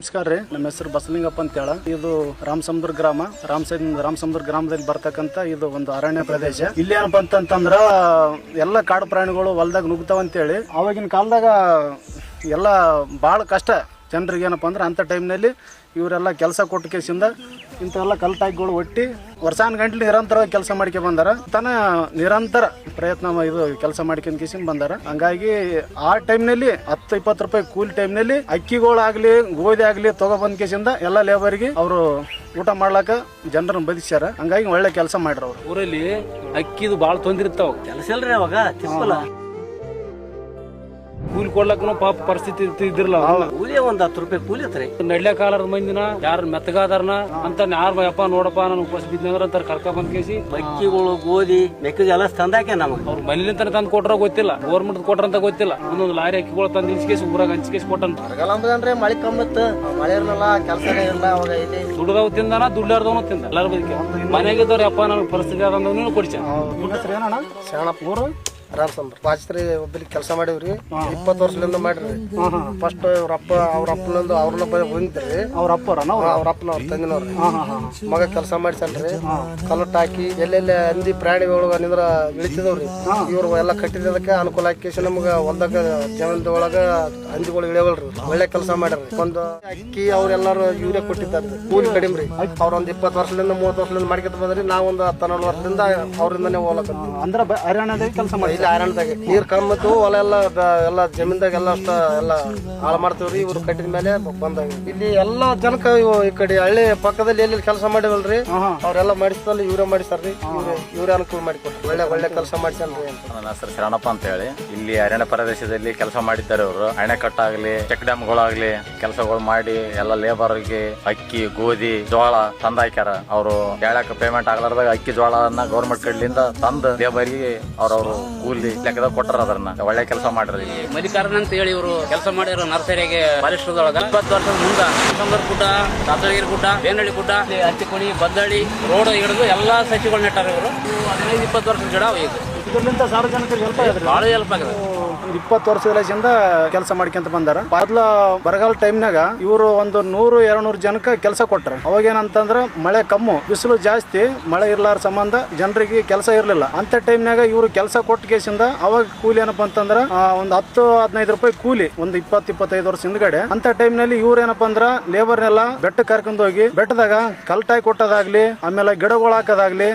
ನಮಸ್ಕಾರ ರೀ, ನಮ್ಮ ಹೆಸರು ಬಸಲಿಂಗಪ್ಪ ಅಂತ ಹೇಳ. ಇದು ರಾಮಸಮುದ್ರ ಗ್ರಾಮ. ರಾಮಸೈದ್ ರಾಮಸಮುದ್ರ ಗ್ರಾಮದಲ್ಲಿ ಬರ್ತಕ್ಕಂತ ಇದು ಒಂದು ಅರಣ್ಯ ಪ್ರದೇಶ. ಇಲ್ಲಿ ಏನಪ್ಪ ಅಂತಂತಂದ್ರ ಎಲ್ಲ ಕಾಡು ಪ್ರಾಣಿಗಳು ಹೊಲ್ದಾಗ ನುಗ್ತಾವ ಅಂತೇಳಿ ಅವಾಗಿನ ಕಾಲದಾಗ ಎಲ್ಲ ಭಾಳ ಕಷ್ಟ. ಜನರಿಗೆ ಏನಪ್ಪ ಅಂದ್ರೆ, ಅಂಥ ಟೈಮ್ನಲ್ಲಿ ಇವರೆಲ್ಲ ಕೆಲಸ ಕೊಟ್ಟ ಕೇಸಿಂದ ಇಂಥವೆಲ್ಲ ಕಲ್ಟಾಗಿಗಳು ಒಟ್ಟಿ ವರ್ಷಾನ್ ಗಂಟ್ಲು ನಿರಂತರವಾಗಿ ಕೆಲಸ ಮಾಡ್ಕೆ ಬಂದಾರ. ತನ ನಿರಂತರ ಪ್ರಯತ್ನ ಮ- ಇದು ಕೆಲಸ ಮಾಡ್ಕೊಂಡ್ ಕೇಸಿಂದ ಬಂದಾರ. ಹಂಗಾಗಿ ಆ ಟೈಮ್ನಲ್ಲಿ ಹತ್ತು ಇಪ್ಪತ್ತು ರೂಪಾಯಿ ಕೂಲಿ ಟೈಮ್ನಲ್ಲಿ ಅಕ್ಕಿಗಳಾಗ್ಲಿ ಗೋಧಿ ಆಗ್ಲಿ ತಗೊಬಂದ್ ಕೇಸಿಂದ ಎಲ್ಲ ಲೇಬರ್ಗೆ ಅವರು ಊಟ ಮಾಡ್ಲಾಕ ಜನರನ್ನ ಬದಿಸ್ಯಾರ ಹಂಗಾಗಿ ಒಳ್ಳೆ ಕೆಲಸ ಮಾಡ್ರ ಅವ್ರು. ಊರಲ್ಲಿ ಅಕ್ಕಿದು ಭಾಳ ತೊಂದಿರ್ತಾವ ಕೆಲಸ ಇಲ್ರಿ ಅವಾಗ ತಿಪ್ಪಲ ಕೂಲಿ ಕೊಡ್ಲಕ್ಕೂ ಪಾಪ ಪರಿಸ್ಥಿತಿ ಇದ್ರಲ್ಲ ಇದ್ದಿರಲ್ಲ. ಕೂಲಿ ಒಂದ್ ಹತ್ತು ರೂಪಾಯಿ ಕೂಲಿ ಐತ್ರಿ ನಡ್ಲೆ ಕಾಲದ ಮಂದಿನ ಯಾರ ಮೆತ್ತಗಾದಾರನ ಅಂತ ಯಾರ ಯಪ್ಪ ನೋಡಪ್ಪ ನಾನು ಉಪಸ್ ಬಿದ್ದಂದ್ರ ಅಂತ ಕರ್ಕ ಬಂದ್ ಕೇಸಿ. ಅಕ್ಕಿಗಳು ಗೋಧಿ ಮೆಕ್ಕೆಜೋಳ ಎಲ್ಲ ತಂದಾಕೆ ನಮಗ್. ಅವ್ರ ಮನೇಲಿಂತ ತಂದು ಕೊಟ್ರ ಗೊತ್ತಿಲ್ಲ ಗೌರ್ಮೆಂಟ್ ಕೊಟ್ರ ಅಂತ ಗೊತ್ತಿಲ್ಲ. ಒಂದೊಂದು ಲಾರಿ ಅಕ್ಕಿಗಳು ತಂದು ಇಸ್ಕೇಸಿ ಊರಾಗ ಹಂಚಿಕೇಸಿ ಕೊಟ್ಟಂತ. ಬರಗಾಲ ಮಳೆ ಕಮ್ಮಿತ್ತು ಮಳೆ ಇರಲಿಲ್ಲ ಕೆಲಸ ಇಲ್ಲ ಅವಾಗ ಇಲ್ಲಿ ದುಡ್ದವ್ ತಿಂದಾನ ದುಡ್ಲಾರ್ದವನು ತಿಂದ. ಎಲ್ಲಾರು ಬದುಕಿ ಮನೆಗಿದ್ದವ್ರು ಯಪ್ಪ ನನಗೆ ಪರಿಸ್ಥಿತಿ ಆದ್ರೆ ಕೊಡ್ಸ ಶರಣಪ್ಪ. ಊರು ರಾಮಸಂದ್ರ ಬಾಚ್ರಿ ಒಬ್ಬಲಿ ಕೆಲಸ ಮಾಡಿವ್ರಿ ಇಪ್ಪತ್ತು ವರ್ಷದಿಂದ ಮಾಡಿರಿ. ಫಸ್ಟ್ ಅವ್ರ ಅಪ್ಪ ಅವ್ರ ಅಪ್ಪನಂದು ಅವ್ರನ್ನ ಬಂದ್ರಿ ಅವ್ರ ಅಪ್ಪರನ ಅವ್ರ? ಅಪ್ಪನ ಅವ್ರ ತಂದಿನವ್ರಿ ಮಗ ಕೆಲಸ ಮಾಡಿಸಲ್ರಿ ಕಲ್ಲಟ್ ಹಾಕಿ ಎಲ್ಲೆಲ್ಲಿ ಹಂದಿ ಪ್ರಾಣಿಗಳು ನಿಂದ್ರ ಇಳಿತಿದವ್ರಿ. ಇವ್ರು ಎಲ್ಲ ಕಟ್ಟಿದ್ದಕ್ಕೆ ಅನುಕೂಲ ಹಾಕಿ ನಮ್ಗೆ ಹೊಲ್ದಾಗ ಜೀವನದ ಒಳಗ ಹಂದಿಗಳು ಇಳಿಯವಲ್ರಿ ಒಳ್ಳೆ ಕೆಲಸ ಮಾಡ್ಯಾರ ಒಂದು ಅಕ್ಕಿ ಅವ್ರೆಲ್ಲಾರು ಯೂರಿಯಾ ಕೊಟ್ಟಿದ್ದಾರೆ ಕೂಲಿ ಕಡಿಮೆ ರೀ ಅವ್ರ ಒಂದ್ ಇಪ್ಪತ್ತು ವರ್ಷದಿಂದ ಮೂವತ್ತು ವರ್ಷದಿಂದ ಮಾಡ್ಕೊತ ಬಂದ್ರಿ. ನಾವ್ ಒಂದು ಹತ್ತು ಹನ್ನೆರಡು ವರ್ಷದಿಂದ ಅವರಿಂದನೇ ಹೋಗ್ಲಕ್ಕ ಅಂದ್ರೆ ಹರಿಯಾಣದಲ್ಲಿ ಕೆಲಸ ಮಾಡಿ ಇಲ್ಲಿ ಆರಣದಾಗ ನೀರ್ ಕಮ್ಮಿದ್ದು ಹೊಲ ಎಲ್ಲ ಎಲ್ಲ ಜಮೀನ್ದಾಗ ಎಲ್ಲ ಅಷ್ಟ ಎಲ್ಲ ಹಾಳು ಮಾಡ್ತೀವ್ರಿ ಇವ್ರು ಕಟ್ಟಿದ ಮೇಲೆ ಬಂದಾಗ ಇಲ್ಲಿ ಎಲ್ಲ ಜನಕ ಇವು ಈ ಕಡೆ ಹಳ್ಳಿ ಪಕ್ಕದಲ್ಲಿ ಎಲ್ಲಿ ಕೆಲಸ ಮಾಡಿವಲ್ರಿ ಅವ್ರೆಲ್ಲ ಮಾಡಿಸ್ತಲ್ಲ ಇವರೇ ಮಾಡಿಸ್ತಾರ್ರಿ ಇವ್ರೇ ಇವ್ರೇ ಅನುಕೂಲ ಮಾಡಿಕೊಟ್ರು ಒಳ್ಳೆ ಒಳ್ಳೆ ಕೆಲಸ ಮಾಡಿಸ್ಯಾನ್ರಿ ಅಂತ. ನನ್ನ ಹೆಸರು ಶರಣಪ್ಪ ಅಂತ ಹೇಳಿ. ಇಲ್ಲಿ ಅರಣ್ಯ ಪ್ರದೇಶದಲ್ಲಿ ಕೆಲಸ ಮಾಡಿದ್ದಾರೆ ಅವರು. ಅಣೆಕಟ್ಟಾಗ್ಲಿ ಚೆಕ್ ಡ್ಯಾಮ್ಗಳಾಗ್ಲಿ ಕೆಲಸಗಳು ಮಾಡಿ ಎಲ್ಲ ಲೇಬರ್ಗೆ ಅಕ್ಕಿ ಗೋಧಿ ಜೋಳ ತಂದ್ ಹಾಕ್ಯಾರ. ಅವರು ಹೇಳಕ್ ಪೇಮೆಂಟ್ ಆಗ್ಲಾರ್ದಾಗ ಅಕ್ಕಿ ಜೋಳನ ಗೌರ್ಮೆಂಟ್ ಕಡ್ಲಿಂದ ಲೇಬರ್ ಲೇಬರ್ಗೆ ಅವ್ರವ್ರು ಕೂಲಿ ಲೆಕ್ಕದಾಗ ಕೊಟ್ಟರ ಅದನ್ನ. ಒಳ್ಳೆ ಕೆಲಸ ಮಾಡ್ರಿ. ಮಲ್ಲಿಕಾರ್ಜುನ್ ಅಂತ ಹೇಳಿ ಇವರು ಕೆಲಸ ಮಾಡಿರೋ ನರ್ಸರಿಗೆ ಪರಿಶ್ರದೊಳಗ ಇಪ್ಪತ್ತು ವರ್ಷದ ಮುಂದ ಸಂಬರ್ ಗುಡ್ಡ ತಾತಳಗಿರಿ ಗುಡ್ಡ ಬೇನಹಳ್ಳಿ ಗುಡ್ಡ ಇಲ್ಲಿ ಹತ್ತಿಕೊಣಿ ಬದ್ದಳ್ಳಿ ರೋಡ್ ಹಿಡಿದು ಎಲ್ಲಾ ಸಸಿಗಳು ನೆಟ್ಟಾರ ಇವರು. ಹದಿನೈದು ಇಪ್ಪತ್ತು ವರ್ಷದ ಗಿಡ ಇದು ಇದರಿಂದ ಸಾರ್ವಜನಿಕರಿಗೆ ಹೆಲ್ಪ್ ಆಗಿದೆ. ಬಹಳ ಹೆಲ್ಪ್ ಆಗಿದೆ. ಇಪ್ಪತ್ತು ವರ್ಷದಿಂದ ಕೆಲಸ ಮಾಡ್ಕೊಂತ ಬಂದಾರ. ಮೊದ್ಲ ಬರಗಾಲ ಟೈಮ್ನಾಗ ಇವರು ಒಂದು ನೂರು ಎರಡು ನೂರು ಜನಕ್ಕೆ ಕೆಲಸ ಕೊಟ್ಟರು ಅವಾಗ ಏನಂತಂದ್ರ ಮಳೆ ಕಮ್ಮು, ಬಿಸಿಲು ಜಾಸ್ತಿ, ಮಳೆ ಇರ್ಲಾರ ಸಂಬಂಧ ಜನರಿಗೆ ಕೆಲಸ ಇರಲಿಲ್ಲ. ಅಂತ ಟೈಮ್ನಾಗ ಇವರು ಕೆಲಸ ಕೊಟ್ಟ ಕೇಸಿಂದ ಅವಾಗ ಕೂಲಿ ಏನಪ್ಪ ಅಂತಂದ್ರ ಒಂದು ಹತ್ತು, ಹದಿನೈದು ರೂಪಾಯಿ ಕೂಲಿ, ಒಂದು ಇಪ್ಪತ್ತು, ಇಪ್ಪತ್ತೈದು ವರ್ಷ ಹಿಂದ್ಗಡೆ. ಅಂತ ಟೈಮ್ನಲ್ಲಿ ಇವ್ರು ಏನಪ್ಪ ಅಂದ್ರ ಲೇಬರ್ನೆಲ್ಲ ಬೆಟ್ಟ ಕರ್ಕೊಂಡು ಹೋಗಿ, ಬೆಟ್ಟದಾಗ ಕಲ್ಟಾಯಿ ಕೊಟ್ಟದಾಗ್ಲಿ, ಆಮೇಲೆ ಗಿಡಗಳು ಹಾಕೋದಾಗ್ಲಿ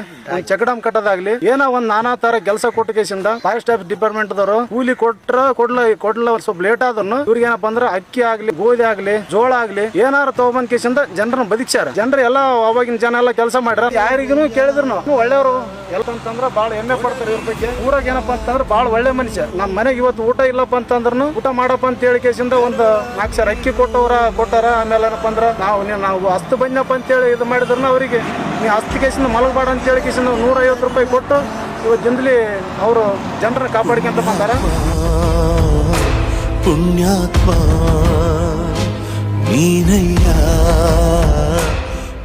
ಚಕಡಮ್ ಕಟ್ಟದಾಗ್ಲಿ, ಏನೋ ಒಂದ್ ನಾನಾ ತರ ಕೆಲಸ ಕೊಟ್ಟ ಕೇಸಿಂದ, ಫಾರೆಸ್ಟ್ ಆಫ್ ಡಿಪಾರ್ಟ್ಮೆಂಟ್ ದವರು ಕೂಲಿ ಕೊಟ್ರ ಕೊಡ್ಲ ಕೊಡ್ಲ ಸ್ವಲ್ಪ ಲೇಟ್ ಆದ್ರೂ ಇವ್ರಿಗೆ ಏನಪ್ಪಾ ಅಂದ್ರೆ ಅಕ್ಕಿ ಆಗ್ಲಿ, ಗೋಧಿ ಆಗ್ಲಿ, ಜೋಳ ಆಗ್ಲಿ ಏನಾರ ತಗೊಂಬಂದ್ ಕೇಸಿಂದ ಜನರನ್ನ ಬದುಕ್ಸ್ಯಾರ. ಜನರ ಎಲ್ಲ ಅವಾಗಿನ ಜನ ಎಲ್ಲ ಕೆಲಸ ಮಾಡ್ರ ಯಾರಿಗೂ ಕೇಳಿದ್ರು ಒಳ್ಳೆಯವರು ಎಲ್ಲ ಅಂತಂದ್ರ ಬಾಳ ಹೆಮ್ಮೆ ಪಡ್ತಾರೆ ಇವ್ರ ಬಗ್ಗೆ. ಊರಾಗ ಏನಪ್ಪಾ ಅಂತಂದ್ರೆ ಬಾಳ ಒಳ್ಳೆ ಮನುಷ್ಯ. ನಮ್ಮ ಮನೆಗೆ ಇವತ್ತು ಊಟ ಇಲ್ಲಪ್ಪ ಅಂತಂದ್ರು ಊಟ ಮಾಡಪ್ಪ ಅಂತ ಹೇಳಿ ಕೇಸಿಂದ ಒಂದು ನಾಲ್ಕು ಅಕ್ಕಿ ಕೊಟ್ಟವ್ರ ಕೊಟ್ಟಾರ. ಆಮೇಲೆ ಏನಪ್ಪ ಅಂದ್ರ ನಾವು ನೀವ್- ಹಸ್ತು ಬಂದಪ್ಪ ಅಂತೇಳಿ ಇದು ಮಾಡಿದ್ರು ಅವರಿಗೆ, ನೀ ಹಸ್ತು ಕೇಸಿಂದ ಮಲಗಬೇಡ ಅಂತ ಹೇಳಿ ಕೇಸಿಂದ ನೂರೈವತ್ತು ರೂಪಾಯಿ ಕೊಟ್ಟು ಇವತ್ತಿಂದಲೇ ಅವರು ಜನರನ್ನ ಕಾಪಾಡ್ಕೊಂತ ಬಂದಾರ. ಪುಣ್ಯಾತ್ಮ ನೀನಯ್ಯ.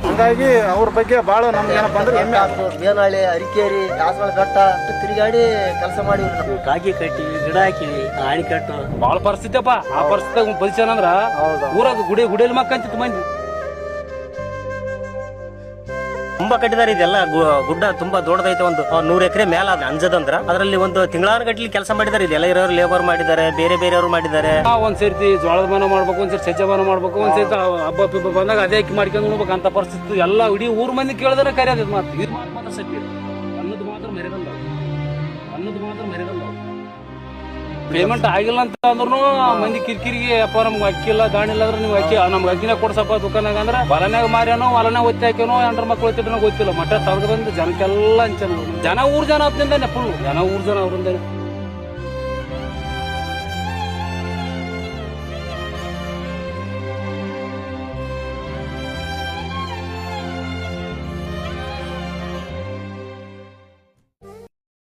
ಹಾಗಾಗಿ ಅವ್ರ ಬಗ್ಗೆ ಬಹಳ ನಮ್ಗೆ ಏನಪ್ಪ ಅಂದ್ರೆ ಹೆಮ್ಮೆ ಆಯ್ತು ಮೇಲಾಳೆ ಅರಿಕೇರಿ ದಾಸವಾಳ ಘಟ್ಟ ಅಷ್ಟು ತಿರುಗಾಡಿ ಕೆಲಸ ಮಾಡಿ ಕಾಗಿ ಕಟ್ಟಿ ಗಿಡ ಹಾಕಿವಿ ಆಣಿ ಕಟ್ಟು. ಬಹಳ ಪರಿಸ್ಥಿತಿ ಅಪ್ಪ. ಆ ಪರಿಸ್ಥಿತಿ ಬದುಕ್ಯಾನಂದ್ರ ಊರಾಗ ಗುಡಿ ಗುಡಿಯಲ್ಲಿ ಮಕ್ಕಂತಿತ್ತು ಮಂದಿ. ತುಂಬಾ ಕಟ್ಟಿದಾರೆ ಇದೆಲ್ಲ. ಗುಡ್ಡ ತುಂಬಾ ದೊಡ್ಡದೈತೆ ಒಂದು ನೂರ್ ಎಕರೆ ಮೇಲ ಅಂಜದಂದ್ರ. ಅದರಲ್ಲಿ ಒಂದು ತಿಂಗಳಾನ ಗಟ್ಟಲಿ ಕೆಲಸ ಮಾಡಿದಾರೆ ಇದೆಲ್ಲ ಇರೋರು ಲೇಬರ್ ಮಾಡಿದ್ದಾರೆ ಬೇರೆ ಬೇರೆಯವರು ಮಾಡಿದ್ದಾರೆ. ಆ, ಒಂದ್ ಸರ್ತಿ ಜೋಳದ ಮನ ಮಾಡ್ಬೇಕು ಒಂದ್ ಸರಿ ಸಜ್ಜೆ ಮನ ಮಾಡ್ಬೇಕು ಒಂದ್ ಸರ್ತಿ ಹಬ್ಬ ಪಿಬ್ಬ ಬಂದಾಗ ಅದೇ ಅಕ್ಕಿ ಮಾಡ್ಕೊಂಡು ಹೋಗ್ಬೇಕು ಅಂತ ಪರಿಸ್ಥಿತಿ. ಎಲ್ಲ ಇಡೀ ಊರ್ ಮಂದಿ ಕೇಳಿದ್ರೆ ಕರೆಯೋದು ಮಾತು ಇದು ಮಾತು ಮಾತ್ರ. ಅನ್ನೋದು ಮಾತ್ರ ಮೆರೆದಲ್ಲ ಅನ್ನೋದು ಮಾತ್ರ ಮರೆಯಲ್ಲ ಪೇಮೆಂಟ್ ಆಗಿಲ್ಲ ಅಂತ ಅಂದ್ರೂ ಮಂದಿ ಕಿರಿಕಿರಿಗೆ, ಅಪ್ಪ, ನಮ್ಗೆ ಅಕ್ಕಿಲ್ಲ ಇಲ್ಲ, ದಾಣಿ ಇಲ್ಲ ಅಂದ್ರೆ ನೀವು ಅಕ್ಕಿ ನಮ್ಗೆ ಅಕ್ಕಿನ ಕೊಡ್ಸಪ್ಪ ದುಕಾನಾಗ ಅಂದ್ರೆ ಹೊಲನಾಗ ಮಾರ್ಯಾನೋ ಹೊಲನಾಗ ಒತ್ತಿ ಹಾಕ್ಯಾನೋ ಎಂಟ್ರ ಮಕ್ಳು ಗೊತ್ತಿಲ್ಲ. ಮಠ ತಗದು ಬಂದು ಜನಕ್ಕೆಲ್ಲ ಅಂಚನ ಜನ ಊರ್ ಜನ ಹತ್ತಿಂದಾನೆ ಫುಲ್ ಜನ ಊರ್ ಜನ ಅವ್ರಿಂದಾನೆ